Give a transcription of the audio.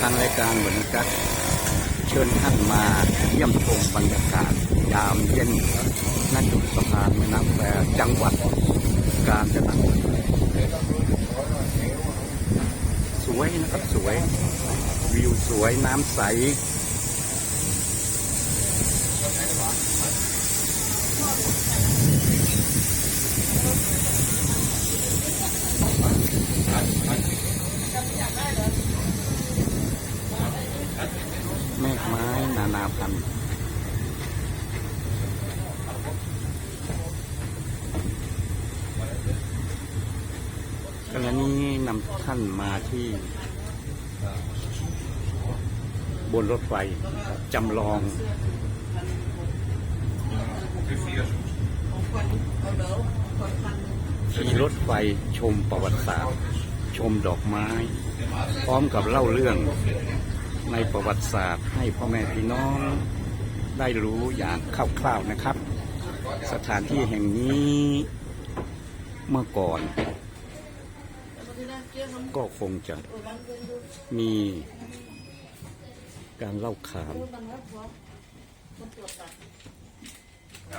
ทางรายการวันนี้ก็เชิญท่านมาเยี่ยมชมบรรยากาศยามเย็นณจุดสะพานแม่น้ำแควจังหวัดกาญจนบุรีสวยนะครับสวยวิวสวยน้ำใส แม่กไม้ นาพันธุ์ขณะนี้นำท่านมาที่ บนรถไฟจำลองขี่รถไฟชมประวัติศาสตร์ ชมดอกไม้ พร้อมกับเล่าเรื่อง ในประวัติศาสตร์ ให้พ่อแม่พี่น้องได้รู้อย่างคร่าวๆนะครับ สถานที่แห่งนี้เมื่อก่อน ก็คงจะมีการเล่าขาน Ja,